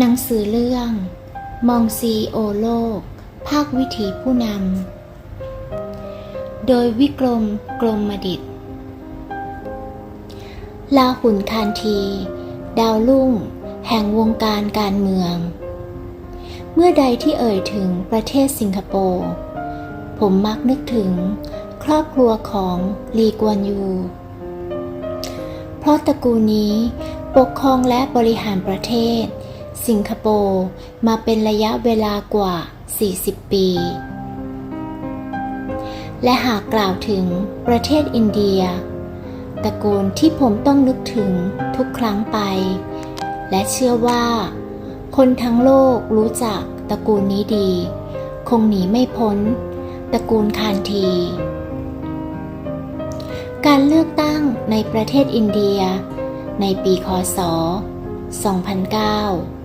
หนังสือเรื่อง มองซีโอโลก ภาควิถีผู้นำ โดยวิกรมกรมมดิตลาหุนคานที ดาวรุ่ง แห่งวงการการเมือง เมื่อใดที่เอ่ยถึงประเทศสิงคโปร์ ผมมักนึกถึงครอบครัวของลีกวนยู เพราะตระกูลนี้ปกครองและบริหารประเทศ สิงคโปร์มาเป็นระยะเวลากว่า 40 ปี และหากกล่าวถึงประเทศอินเดีย ตระกูลที่ผมต้องนึกถึงทุกครั้งไป และเชื่อว่า คนทั้งโลกรู้จักตระกูลนี้ดี คงหนีไม่พ้น ตระกูลคานทีการเลือกตั้งในประเทศอินเดีย ในปีคศ 2009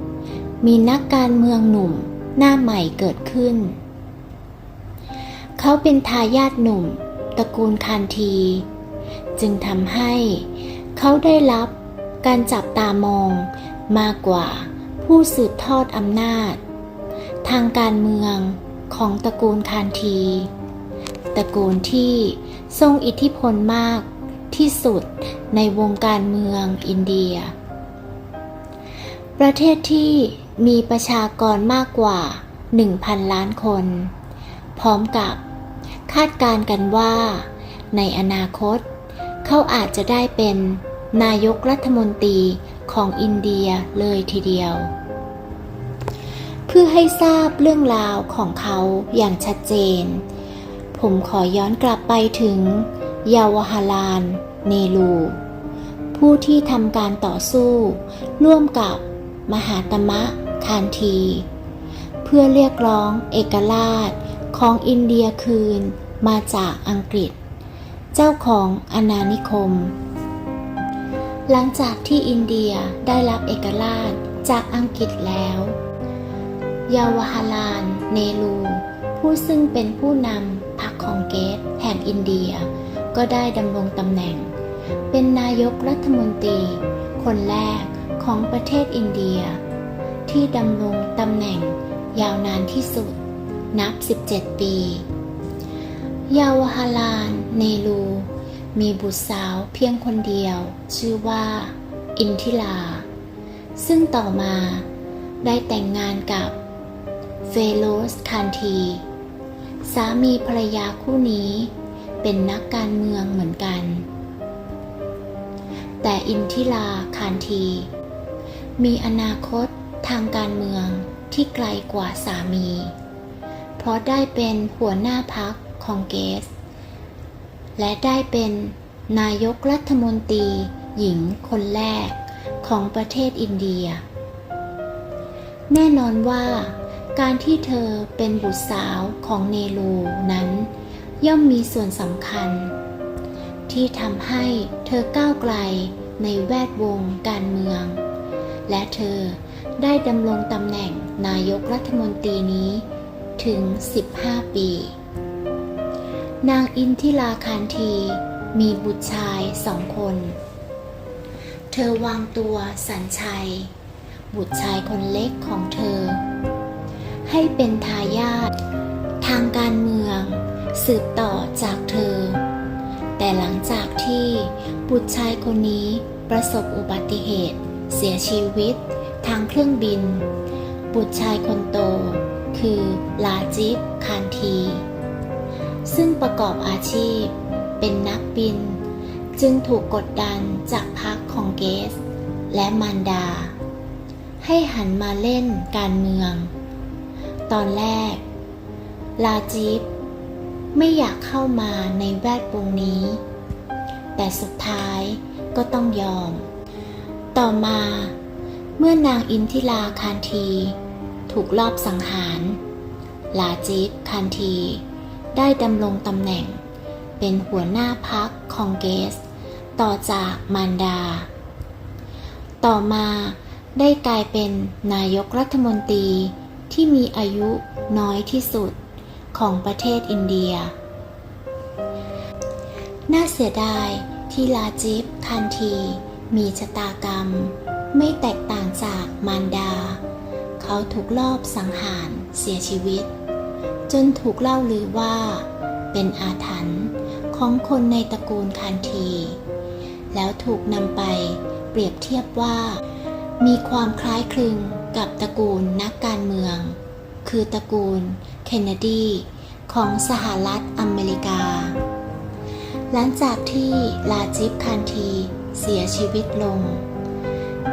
มีนักการเมืองหนุ่มหน้าใหม่เกิดขึ้น เขาเป็นทายาทหนุ่มตระกูลคานที จึงทำให้เขาได้รับการจับตามองมากกว่าผู้สืบทอดอำนาจ ทางการเมืองของตระกูลคานที ตระกูลที่ทรงอิทธิพลมากที่สุดในวงการเมืองอินเดีย ประเทศที่ มีประชากรมากกว่า 1,000 ล้านคน พร้อมกับคาดการณ์กันว่า ในอนาคต เขาอาจจะได้เป็นนายกรัฐมนตรีของอินเดียเลยทีเดียว เพื่อให้ทราบเรื่องราวของเขาอย่างชัดเจน ผมขอย้อนกลับไปถึงเยาวฮารานเนรู ผู้ที่ทำการต่อสู้ ร่วมกับมหาตมะ คานที เพื่อเรียกร้องเอกราชของอินเดียคืนมาจากอังกฤษ เจ้าของอาณานิคม หลังจากที่อินเดียได้รับเอกราชจากอังกฤษแล้วยาวฮารานเนรู ผู้ซึ่งเป็นผู้นำพรรคคองเกรสแห่งอินเดีย ก็ได้ดำรงตำแหน่ง เป็นนายกรัฐมนตรี คนแรกของประเทศอินเดีย ที่ดำรงตำแหน่งยาวนานที่สุด นับ 17 ปี เยาวฮารานเนรูมีบุตรสาวเพียงคนเดียว ชื่อว่า อินทิลา ซึ่งต่อมาได้แต่งงานกับเฟโลสคานที สามีภรรยาคู่นี้เป็นนักการเมืองเหมือนกัน แต่อินทิลาคานที มีอนาคต ทางการเมืองที่ไกลกว่าสามี เพราะได้เป็นหัวหน้าพักคองเกส และได้เป็นนายกรัฐมนตรีหญิงคนแรกของประเทศอินเดีย แน่นอนว่าการที่เธอเป็นบุตรสาวของเนรูนั้น ย่อมมีส่วนสำคัญ ที่ทำให้เธอก้าวไกลในแวดวงการเมือง และเธอ ได้ดำรงตำแหน่งนายกรัฐมนตรีนี้ถึง 15 ปี นางอินทิลาคานทีมีบุตรชายสองคน เธอวางตัวสัญชัย บุตรชายคนเล็กของเธอ ให้เป็นทายาททางการเมือง สืบต่อจากเธอ แต่หลังจากที่บุตรชายคนนี้ประสบอุบัติเหตุ เสียชีวิต ทางเครื่องบิน บุตรชายคนโต คือลาจิบคานที ซึ่งประกอบอาชีพ เป็นนักบิน จึงถูกกดดันจากพรรคของเกส และมารดา ให้หันมาเล่นการเมือง ตอนแรก ลาจิบไม่อยากเข้ามาในแวดวงนี้ แต่สุดท้ายก็ต้องยอม ต่อมา เมื่อนางอินทิลาคานที ถูกลอบสังหาร ลาจิบคานที ได้ดำรงตำแหน่ง เป็นหัวหน้าพักคองเกส ต่อจากมารดา ต่อมาได้กลายเป็นนายกรัฐมนตรีที่มีอายุน้อยที่สุดของประเทศอินเดีย น่าเสียดายที่ลาจิบคันทีมีชะตากรรม ไม่แตกต่างจากมารดา เขาถูกลอบสังหารเสียชีวิต จนถูกเล่าลือว่า เป็นอาถรรพ์ของคนในตระกูลคานที แล้วถูกนำไปเปรียบเทียบว่า มีความคล้ายคลึงกับตระกูลนักการเมือง คือตระกูลเคนเนดีของสหรัฐอเมริกา หลังจากที่ลาจิบคานทีเสียชีวิตลง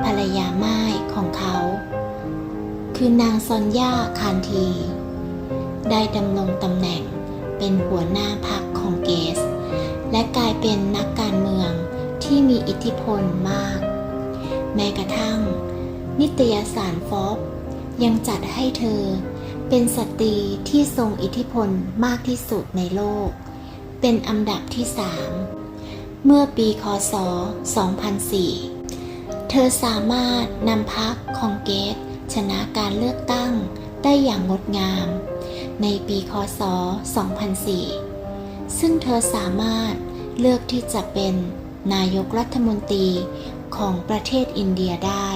ภรรยาไม้ของเขา คือนางซอนย่าคานที ได้ดำรงตำแหน่งเป็นหัวหน้าพรรคของเกส และกลายเป็นนักการเมืองที่มีอิทธิพลมาก แม้กระทั่ง นิตยสารฟอบยังจัดให้เธอเป็นสตรีที่ทรงอิทธิพลมากที่สุดในโลก เป็นอันดับที่สามเมื่อปีคศ 2004 เธอสามารถนำพรรคของเกสชนะการเลือกตั้งได้อย่างงดงาม ในปีคศ 2004 ซึ่งเธอสามารถเลือกที่จะเป็นนายกรัฐมนตรีของประเทศอินเดียได้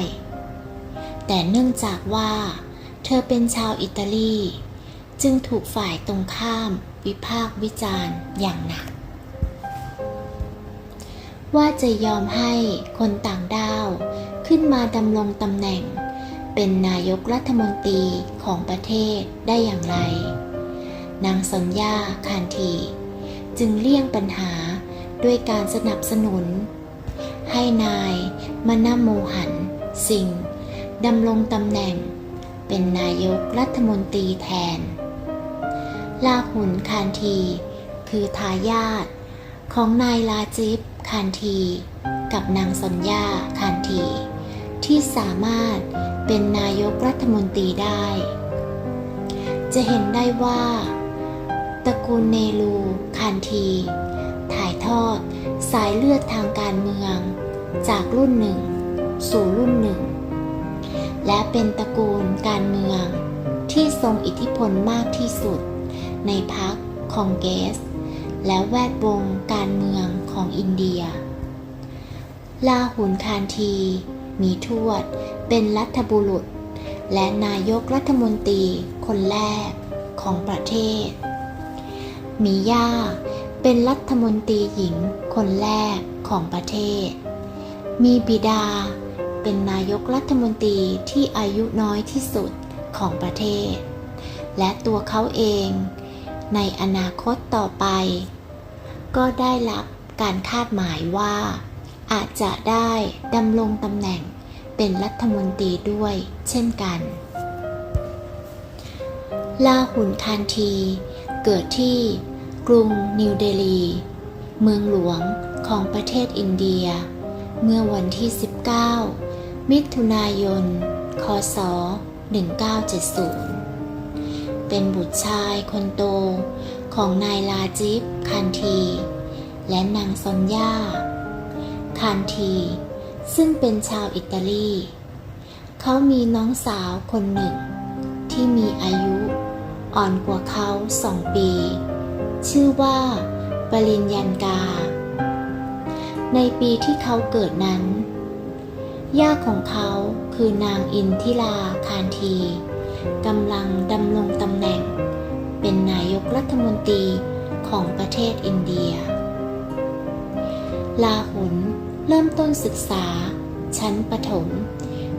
แต่เนื่องจากว่า เธอเป็นชาวอิตาลี จึงถูกฝ่ายตรงข้ามวิพากษ์วิจารณ์อย่างหนัก ว่าจะยอมให้คนต่างด้าวขึ้นมาดำรงตำแหน่ง เป็นนายกรัฐมนตรีของประเทศได้อย่างไร นางสัญญาคานทีจึงเลี่ยงปัญหาด้วยการสนับสนุน ให้นายมนาโมหันสิงห์ดำรงตำแหน่ง เป็นนายกรัฐมนตรีแทน ลาหุนคานที คือทายาทของนายลาจิบ คานที กับนางสัญญาคานที ที่สามารถเป็นนายกรัฐมนตรีได้ จะเห็นได้ว่าตระกูลเนรูคานที ถ่ายทอดสายเลือดทางการเมือง จากรุ่นหนึ่ง สู่รุ่นหนึ่ง และเป็นตระกูลการเมืองที่ทรงอิทธิพลมากที่สุด ในพรรคคองเกส และแวดวงการเมืองของอินเดีย ลาหุนคานที มีทวด เป็นรัฐบุรุษ และนายกรัฐมนตรีคนแรกของประเทศ มีย่า เป็นรัฐมนตรีหญิงคนแรกของประเทศ มีบิดา เป็นนายกรัฐมนตรีที่อายุน้อยที่สุดของประเทศ และตัวเขาเอง ในอนาคตต่อไป ก็ได้รับการคาดหมายว่า อาจจะได้ดำรงตำแหน่งเป็นรัฐมนตรีด้วยเช่นกันลาหุนคานที เกิดที่กรุงนิวเดลี เมืองหลวงของประเทศอินเดีย เมื่อวันที่ 19 มิถุนายน คศ 1970 เป็นบุตรชายคนโตของนายลาจิบคานที และนางซอนย่าคานที ซึ่งเป็นชาวอิตาลี เขามีน้องสาวคนหนึ่ง ที่มีอายุอ่อนกว่าเขาสองปี ชื่อว่าปริญญากา ในปีที่เขาเกิดนั้น ย่าของเขาคือนางอินทิราคานที กำลังดำรงตำแหน่ง เป็นนายกรัฐมนตรีของประเทศอินเดีย ลาหุนเริ่มต้นศึกษา ชั้นประถม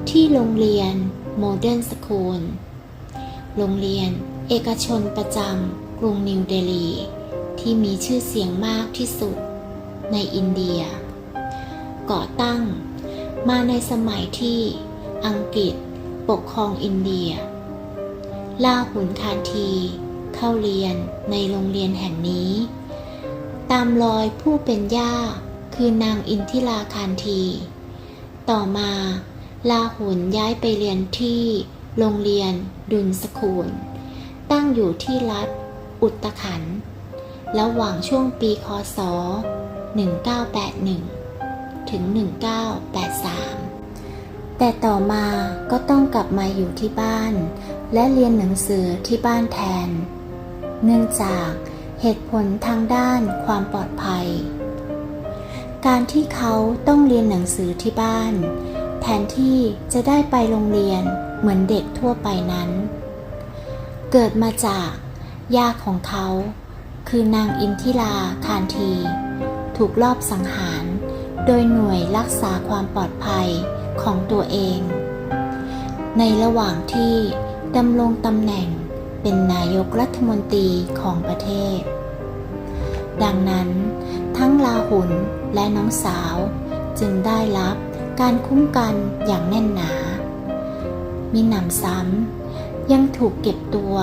ที่โรงเรียนโมเดิร์นสคูล โรงเรียนเอกชนประจำกรุงนิวเดลี ที่มีชื่อเสียงมากที่สุดในอินเดีย ก่อตั้งมาในสมัยที่อังกฤษปกครองอินเดีย ลาหุนคานที เข้าเรียนในโรงเรียนแห่งนี้ ตามรอยผู้เป็นย่าคือนางอินทิราคานที ต่อมาลาหุนย้ายไปเรียนที่โรงเรียนดุนสคูล ตั้งอยู่ที่รัฐอุตขัน ระหว่างช่วงปีคศ 1981 ถึง 1983 แต่ต่อมาก็ต้องกลับมาอยู่ที่บ้าน และเรียนหนังสือที่บ้านแทน เนื่องจากเหตุผลทางด้านความปลอดภัย การที่เขาต้องเรียนหนังสือที่บ้าน แทนที่จะได้ไปโรงเรียนเหมือนเด็กทั่วไปนั้น เกิดมาจากย่าของเขา คือนางอินทิราคานที ถูกลอบสังหาร โดยหน่วยรักษาความปลอดภัยของตัวเอง ในระหว่างที่ ดำรงตำแหน่งเป็นนายกรัฐมนตรีของประเทศ ดังนั้น ทั้งลาหุนและน้องสาวจึงได้รับการคุ้มกันอย่างแน่นหนา มีหนำซ้ำยังถูกเก็บตัว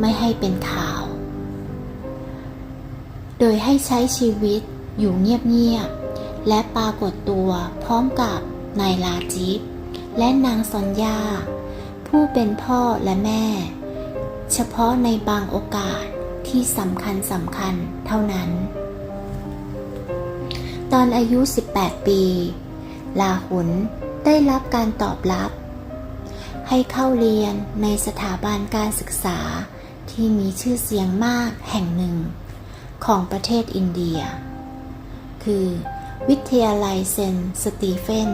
ไม่ให้เป็นข่าว โดยให้ใช้ชีวิตอยู่เงียบๆ และปรากฏตัวพร้อมกับนายลาจิบและนางซอนยา ผู้เป็นพ่อและแม่ เฉพาะในบางโอกาสที่สำคัญสำคัญเท่านั้น ตอนอายุ 18 ปี ลาหุนได้รับการตอบรับ ให้เข้าเรียนในสถาบันการศึกษาที่มีชื่อเสียงมากแห่งหนึ่ง ของประเทศอินเดีย คือวิทยาลัยเซนสตีเฟน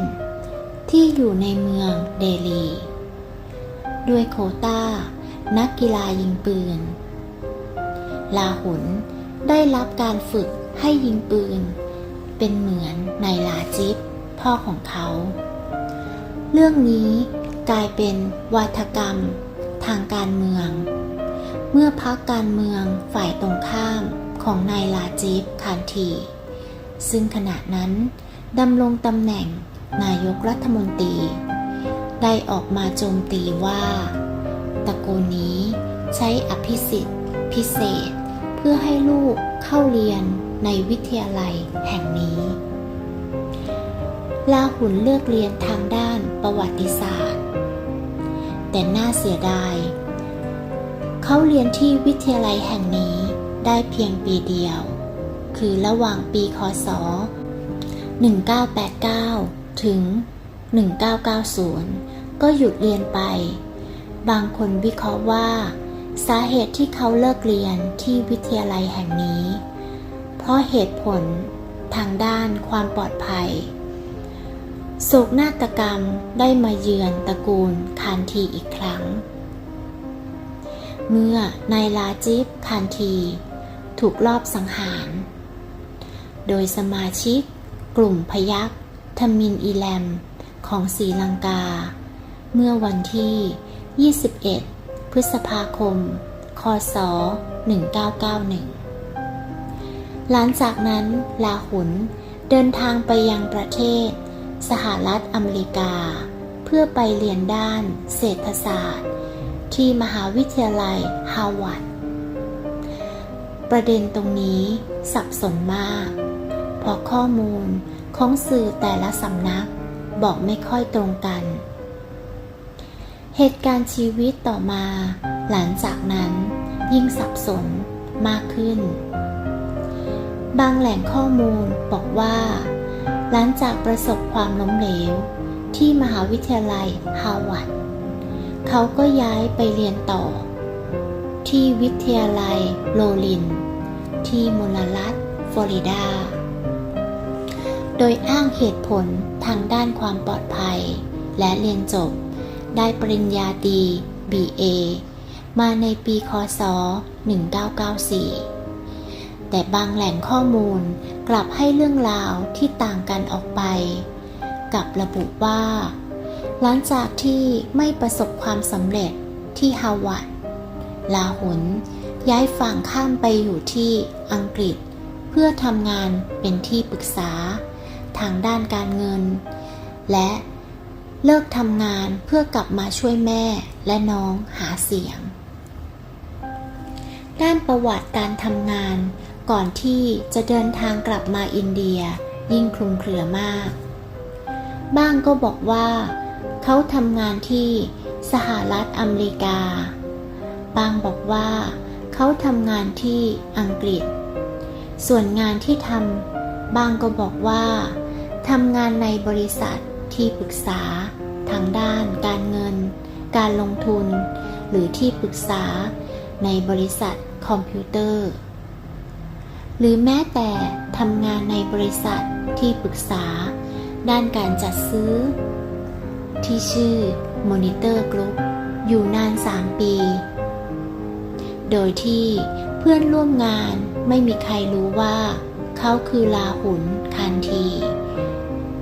ที่อยู่ในเมืองเดลี ด้วยโคต้า นักกีฬายิงปืน ลาหุนได้รับการฝึกให้ยิงปืน เป็นเหมือนนายลาจิบพ่อของเขา เรื่องนี้กลายเป็นวาทกรรมทางการเมือง เมื่อพักการเมืองฝ่ายตรงข้ามของนายลาจิบคานที ซึ่งขณะนั้นดำรงตำแหน่งนายกรัฐมนตรี ได้ออกมาโจมตีว่า ตระกูลนี้ใช้อภิสิทธิ์ พิเศษ เพื่อให้ลูกเข้าเรียนในวิทยาลัยแห่งนี้ลาหุนเลือกเรียนทางด้านประวัติศาสตร์ แต่น่าเสียดาย เขาเรียนที่วิทยาลัยแห่งนี้ได้เพียงปีเดียว คือระหว่างปีคศ 1989 ถึง 1990 ก็หยุดเรียนไป บางคนวิเคราะห์ว่า สาเหตุที่เขาเลิกเรียนที่วิทยาลัยแห่งนี้ เพราะเหตุผลทางด้านความปลอดภัย โศกนาฏกรรมได้มาเยือนตระกูลคานทีอีกครั้ง เมื่อนายลาจิบคานทีถูกลอบสังหาร โดยสมาชิกกลุ่มพยัคฆ์ทมินอีแลม ของศรีลังกา เมื่อวันที่ 21 พฤษภาคม คศ 1991 หลังจากนั้นลาหุนเดินทางไปยังประเทศ สหรัฐอเมริกา เพื่อไปเรียนด้านเศรษฐศาสตร์ ที่มหาวิทยาลัยฮาวาดประเด็นตรงนี้สับสนมาก เพราะข้อมูลของสื่อแต่ละสำนัก บอกไม่ค่อยตรงกัน เหตุการณ์ชีวิตต่อมา หลังจากนั้นยิ่งสับสนมากขึ้น บางแหล่งข้อมูลบอกว่า หลังจากประสบความล้มเหลวที่มหาวิทยาลัยฮาวาดเขาก็ย้ายไปเรียนต่อ ที่วิทยาลัยโลลิน ที่มลรัฐฟลอริดา โดยอ้างเหตุผล ทางด้านความปลอดภัย และเรียนจบ ได้ปริญญาตรี BA มาในปีคศ 1994 แต่บางแหล่งข้อมูลกลับให้เรื่องราวที่ต่างกันออกไป กับระบุว่า หลังจากที่ไม่ประสบความสำเร็จที่ฮาวาดลาหุนย้ายฝั่งข้ามไปอยู่ที่อังกฤษ เพื่อทำงานเป็นที่ปรึกษา ทางด้านการเงิน และเลิกทำงานเพื่อกลับมาช่วยแม่และน้องหาเสียง ด้านประวัติการทำงานก่อนที่จะเดินทางกลับมาอินเดียยิ่งคลุมเครือมาก บ้างก็บอกว่า เขาทำงานที่สหรัฐอเมริกา บางบอกว่าเขาทำงานที่อังกฤษ ส่วนงานที่ทำบางก็บอกว่า ทำงานในบริษัทที่ปรึกษา ทางด้าน การเงิน การลงทุน หรือที่ปรึกษา ในบริษัทคอมพิวเตอร์ หรือแม้แต่ทำงานในบริษัทที่ปรึกษา ด้านการจัดซื้อ ที่ชื่อ Monitor Group อยู่นาน 3 ปี โดยที่เพื่อนร่วมงานไม่มีใครรู้ว่า เขาคือลาหุนคานที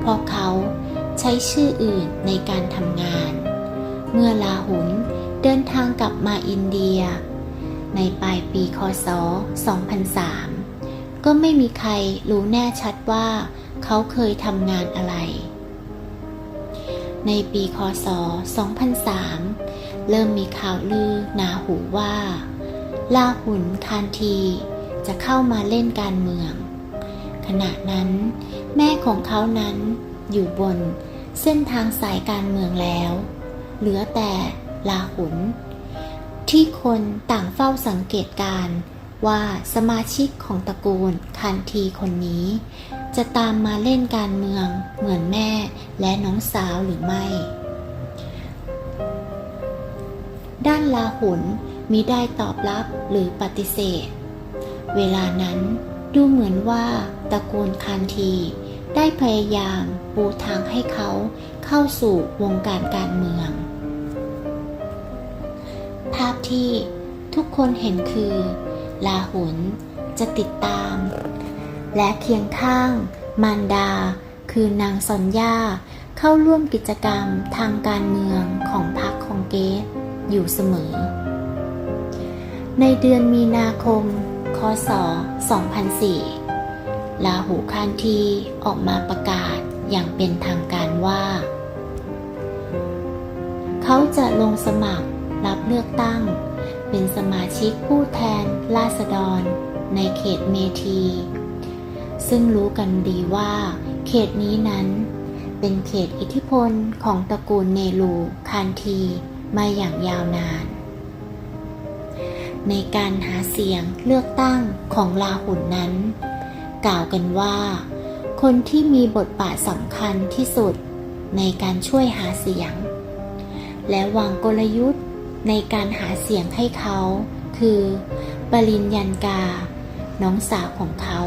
เพราะเขาใช้ชื่ออื่นในการทำงาน เมื่อลาหุนเดินทางกลับมาอินเดีย ในปลายปีคศ 2003 ก็ไม่มีใครรู้แน่ชัดว่าเขาเคยทำงานอะไร ในปีคศ 2003 เริ่มมีข่าวลือหนาหูว่าลาหุนคานทีจะเข้ามาเล่นการเมือง ขณะนั้น แม่ของเขานั้นอยู่บนเส้นทางสายการเมืองแล้ว เหลือแต่ลาหุน ที่คนต่างเฝ้าสังเกตการว่าสมาชิกของตระกูลคันทีคนนี้ จะตามมาเล่นการเมืองเหมือนแม่และน้องสาวหรือไม่ ด้านลาหุนมิได้ตอบรับหรือปฏิเสธ เวลานั้นดูเหมือนว่าตระกูลคันที ได้พยายามปูทางให้เขาเข้าสู่วงการการเมือง ภาพที่ทุกคนเห็นคือลาหุนจะติดตาม และเคียงข้าง มารดา คือนางซอนย่า เข้าร่วมกิจกรรมทางการเมืองของพรรคคองเกสอยู่เสมอ ในเดือนมีนาคม คศ 2004 ลาหูคานทีออกมาประกาศอย่างเป็นทางการว่า เขาจะลงสมัครรับเลือกตั้ง เป็นสมาชิกผู้แทนราษฎรในเขตเมที ซึ่งรู้กันดีว่า เขตนี้นั้นเป็นเขตอิทธิพลของตระกูลเนรูคานทีมาอย่างยาวนาน ในการหาเสียงเลือกตั้งของลาหุนนั้น กล่าวกันว่า คนที่มีบทบาทสำคัญที่สุดในการช่วยหาเสียง และวางกลยุทธ์ในการหาเสียงให้เขา คือปริญยันกา น้องสาวของเขา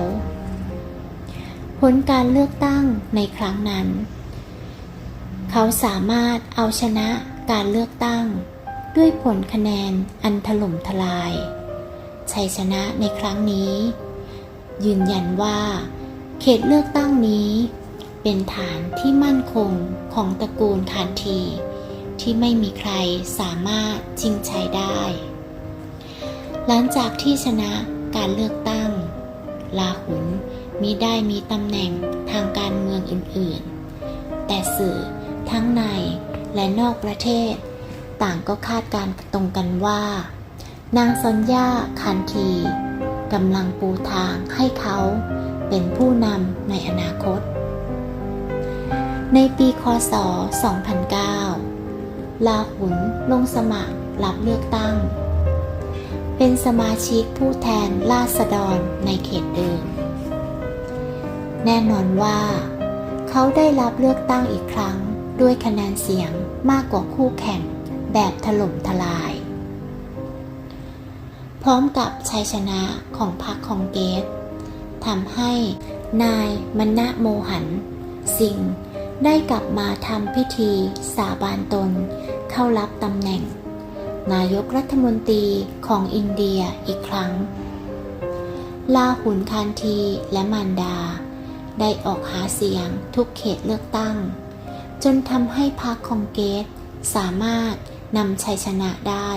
ผลการเลือกตั้งในครั้งนั้น เขาสามารถเอาชนะการเลือกตั้ง ด้วยผลคะแนนอันถล่มทลาย ชัยชนะในครั้งนี้ ยืนยันว่า เขตเลือกตั้งนี้ เป็นฐานที่มั่นคงของตระกูลคานที ที่ไม่มีใครสามารถชิงชัยได้ หลังจากที่ชนะการเลือกตั้ง ลาหุนมิได้มีตำแหน่งทางการเมืองอื่นๆ แต่สื่อทั้งในและนอกประเทศ ต่างก็คาดการณ์ตรงกันว่า นางซอนย่าคันที กำลังปูทางให้เขาเป็นผู้นำในอนาคต ในปีคศ 2009 ลาหุนลงสมัครรับเลือกตั้ง เป็นสมาชิกผู้แทนราษฎรในเขตเดิม แน่นอนว่า เขาได้รับเลือกตั้งอีกครั้งด้วยคะแนนเสียงมากกว่าคู่แข่งแบบถล่มทลาย ร้อมกับชัยชนะของพรรคคองเกสทำให้นายมณะโมหัน สิงห์ได้กลับมาทำพิธีสาบานตนเข้ารับตำแหน่ง นายกรัฐมนตรีของอินเดียอีกครั้ง ลาหุนคานทีและมารดา ได้ออกหาเสียงทุกเขตเลือกตั้ง จนทำให้พรรคคองเกสสามารถนำชัยชนะได้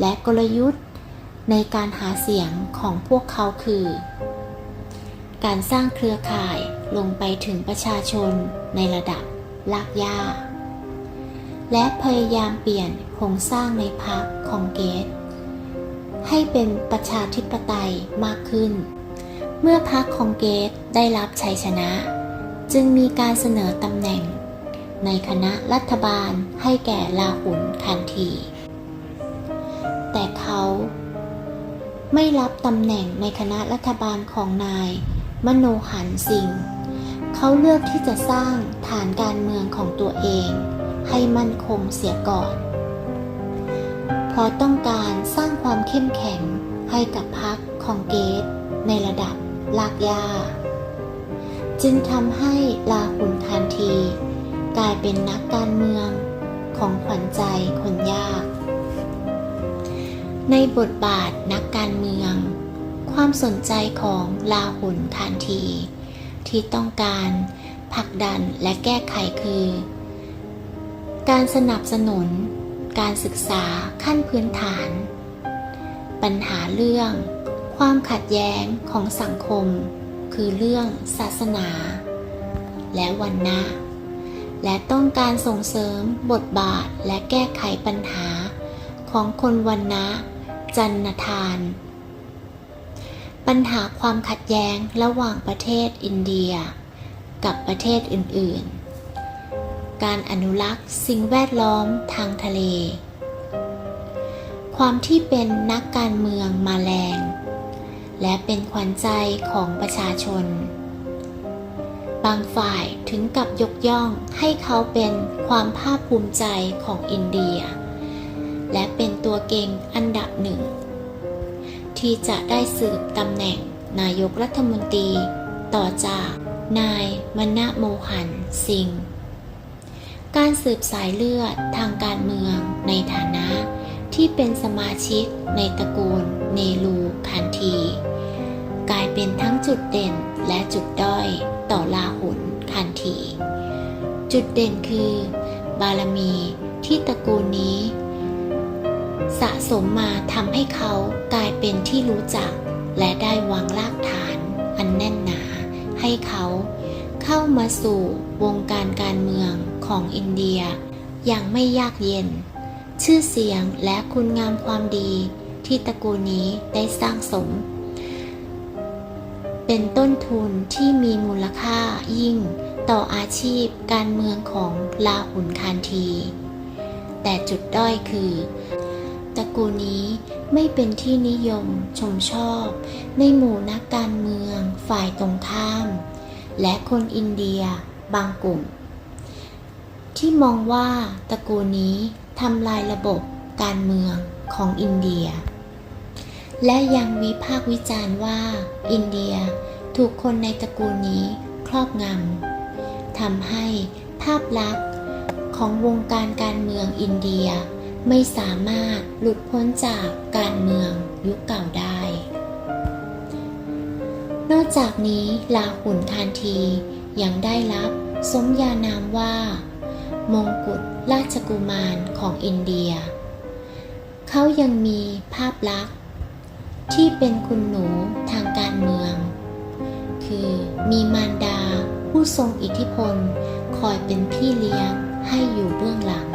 และกลยุทธ์ ในการหาเสียงของพวกเขาคือ การสร้างเครือข่ายลงไปถึงประชาชนในระดับลากย่า และพยายามเปลี่ยนโครงสร้างในพรรคคองเกสให้เป็นประชาธิปไตยมากขึ้น เมื่อพรรคคองเกสได้รับชัยชนะ จึงมีการเสนอตำแหน่ง ในคณะรัฐบาลให้แก่ลาหุนทันที แต่เขา ไม่รับตำแหน่งในคณะรัฐบาลของนาย มโนหันสิงห์เขาเลือกที่จะสร้างฐานการเมืองของตัวเอง ให้มั่นคงเสียก่อน เพราะต้องการสร้างความเข้มแข็งให้กับพรรคคองเกสในระดับลากยาจึงทำให้ลาหุนคานที กลายเป็นนักการเมืองของขวัญใจคนยาก ในบทบาทนักการเมือง ความสนใจของลาหุนทานที ที่ต้องการผลักดันและแก้ไขคือ การสนับสนุน การศึกษาขั้นพื้นฐาน ปัญหาเรื่อง ความขัดแย้งของสังคม คือเรื่องศาสนา และวันนะและต้องการส่งเสริมบทบาทและแก้ไขปัญหาของคนวันนะ จันนทาน ปัญหาความขัดแย้งระหว่างประเทศอินเดีย กับประเทศอื่นๆ การอนุรักษ์สิ่งแวดล้อมทางทะเล ความที่เป็นนักการเมืองมาแรง และเป็นขวัญใจของประชาชน บางฝ่ายถึงกับยกย่องให้เขาเป็นความภาคภูมิใจของอินเดีย และเป็นตัวเก่งอันดับหนึ่ง ที่จะได้สืบตำแหน่งนายกรัฐมนตรี ต่อจากนายมณโมหันสิงห์การสืบสายเลือดทางการเมืองในฐานะที่เป็นสมาชิกในตระกูลเนรูคันที กลายเป็นทั้งจุดเด่นและจุดด้อยต่อลาหุนคันที จุดเด่นคือ บารมีที่ตระกูลนี้ สะสมมาทำให้เขากลายเป็นที่รู้จัก และได้วางรากฐานอันแน่นหนาให้เขาเข้ามาสู่วงการการเมืองของอินเดีย อย่างไม่ยากเย็น ชื่อเสียงและคุณงามความดีที่ตระกูลนี้ได้สร้างสม เป็นต้นทุนที่มีมูลค่ายิ่งต่ออาชีพการเมืองของลาหุนคานที แต่จุดด้อยคือ ตระกูลนี้ไม่เป็นที่นิยมชมชอบ ในหมู่นักการเมืองฝ่ายตรงข้าม และคนอินเดียบางกลุ่ม ที่มองว่าตระกูลนี้ทำลายระบบการเมืองของอินเดีย และยังวิพากษ์วิจารณ์ว่าอินเดียถูกคนในตระกูลนี้ครอบงำทำให้ภาพลักษณ์ของวงการการเมืองอินเดีย ไม่สามารถหลุดพ้นจากการเมืองยุคเก่าได้ นอกจากนี้ลาหุนทานทียังได้รับสมญานามว่า มงกุฎราชกุมารของอินเดีย เขายังมีภาพลักษณ์ ที่เป็นคุณหนูทางการเมือง คือมีมารดาผู้ทรงอิทธิพลคอยเป็นพี่เลี้ยงให้อยู่เบื้องหลัง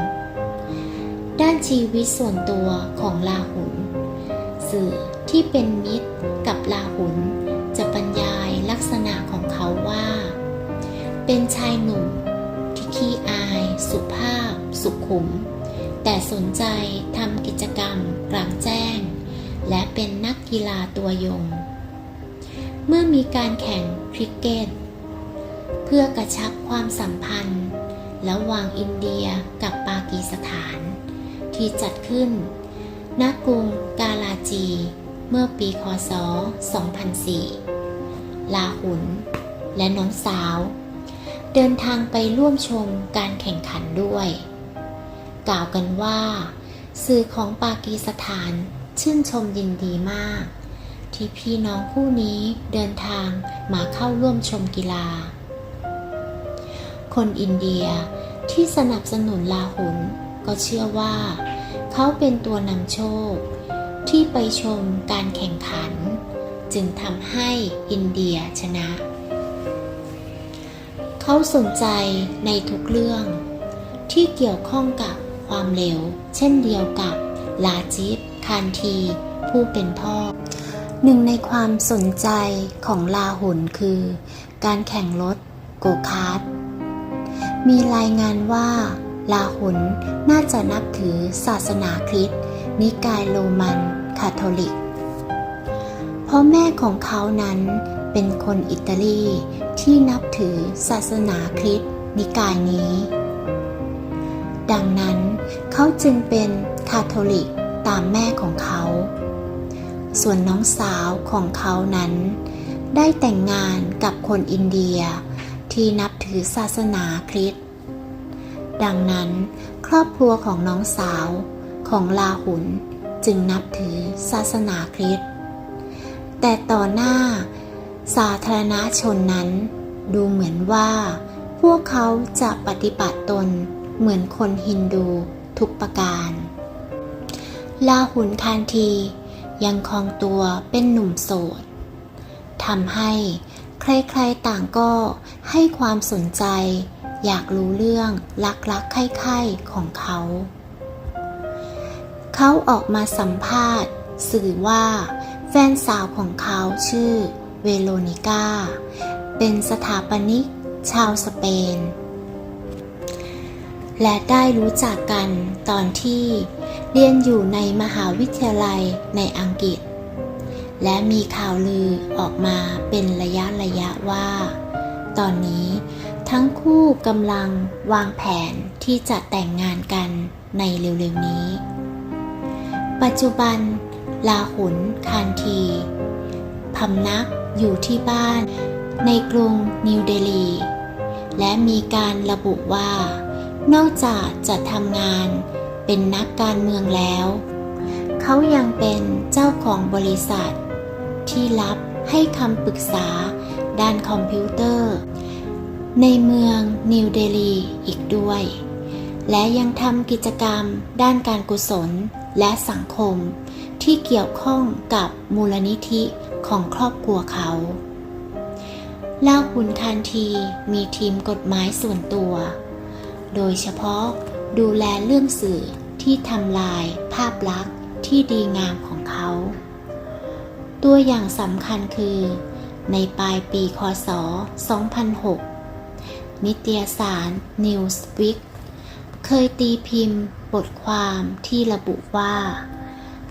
ด้านชีวิตส่วนตัวของลาหุนสื่อที่เป็นมิตรกับลาหุนจะบรรยายลักษณะของเขาว่า เป็นชายหนุ่มที่ขี้อาย สุภาพ สุขุม แต่สนใจทำกิจกรรมกลางแจ้ง และเป็นนักกีฬาตัวยง เมื่อมีการแข่งคริกเก็ต เพื่อกระชับความสัมพันธ์ ระหว่างอินเดียกับปากีสถาน ที่จัดขึ้น ณ กรุงกาลาจี เมื่อปีคศ 2004 ลาหุน และน้องสาว เดินทางไปร่วมชมการแข่งขันด้วย กล่าวกันว่า สื่อของปากีสถานชื่นชมยินดีมาก ที่พี่น้องคู่นี้เดินทางมาเข้าร่วมชมกีฬา คนอินเดียที่สนับสนุนลาหุนก็เชื่อว่า เขาเป็นตัวนำโชค ที่ไปชมการแข่งขัน จึงทำให้อินเดียชนะ เขาสนใจในทุกเรื่อง ที่เกี่ยวข้องกับความเร็ว เช่นเดียวกับลาจิฟคานที ผู้เป็นพ่อ หนึ่งในความสนใจของลาหุนคือ การแข่งรถโกคาร์ทมีรายงานว่า ลาหุนน่าจะนับถือศาสนาคริสต์นิกายโรมันคาทอลิก เพราะแม่ของเขานั้นเป็นคนอิตาลีที่นับถือศาสนาคริสต์นิกายนี้ ดังนั้นเขาจึงเป็นคาทอลิกตามแม่ของเขา ส่วนน้องสาวของเขานั้น ได้แต่งงานกับคนอินเดียที่นับถือศาสนาคริสต์ ดังนั้นครอบครัวของน้องสาวของลาหุนจึงนับถือศาสนาคริสต์แต่ต่อหน้าสาธารณชนนั้น ดูเหมือนว่า พวกเขาจะปฏิบัติตนเหมือนคนฮินดูทุกประการ ลาหุนคานทียังคองตัวเป็นหนุ่มโสดทำให้ใครๆต่างก็ให้ความสนใจ อยากรู้เรื่องรักๆใคร่ๆของเขา เขาออกมาสัมภาษณ์ สื่อว่า แฟนสาวของเขาชื่อเวโรนิก้า เป็นสถาปนิกชาวสเปน และได้รู้จักกันตอนที่เรียนอยู่ในมหาวิทยาลัยในอังกฤษ และมีข่าวลือออกมาเป็นระยะระยะว่า ตอนนี้ ทั้งคู่กำลังวางแผนที่จะแต่งงานกันในเร็วๆนี้ ปัจจุบันลาหุนคานทีพำนักอยู่ที่บ้านในกรุงนิวเดลี และมีการระบุว่า นอกจากจะทำงานเป็นนักการเมืองแล้ว เขายังเป็นเจ้าของบริษัท ที่รับให้คำปรึกษาด้านคอมพิวเตอร์ ในเมืองนิวเดลีอีกด้วย และยังทำกิจกรรมด้านการกุศลและสังคม ที่เกี่ยวข้องกับมูลนิธิของครอบครัวเขาเล่าหุนคันทีมีทีมกฎหมายส่วนตัว โดยเฉพาะดูแลเรื่องสื่อที่ทำลายภาพลักษณ์ที่ดีงามของเขา ตัวอย่างสำคัญคือ ในปลายปีคศ 2006 นิตยสาร Newsweek เคยตีพิมพ์ บทความที่ระบุว่า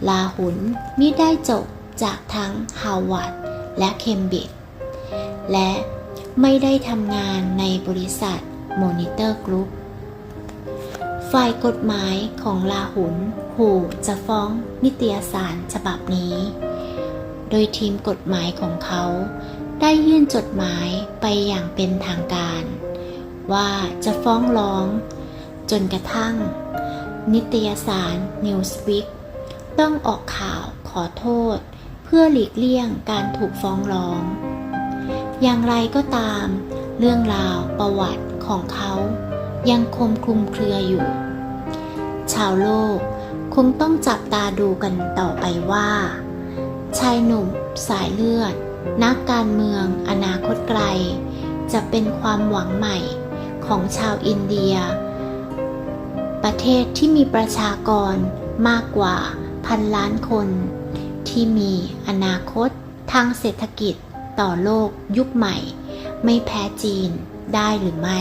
ลาหุนมิได้จบจากทั้งฮาวาดและเคมบริดจ์และไม่ได้ทำงานในบริษัทโมนิเตอร์กรุ๊ปฝ่ายกฎหมายของลาหุนขู่จะฟ้องนิตยสารฉบับนี้ โดยทีมกฎหมายของเขาได้ยื่นจดหมายไปอย่างเป็นทางการ ว่าจะฟ้องร้อง จนกระทั่ง นิตยสาร Newsweek ต้องออกข่าวขอโทษ เพื่อหลีกเลี่ยงการถูกฟ้องร้อง อย่างไรก็ตาม เรื่องราวประวัติของเขายังคมคลุมเครืออยู่ ชาวโลกคงต้องจับตาดูกันต่อไปว่า ชายหนุ่มสายเลือด นักการเมืองอนาคตไกล จะเป็นความหวังใหม่ ของชาวอินเดีย ประเทศที่มีประชากรมากกว่าพันล้านคน ที่มีอนาคตทางเศรษฐกิจต่อโลกยุคใหม่ ไม่แพ้จีนได้หรือไม่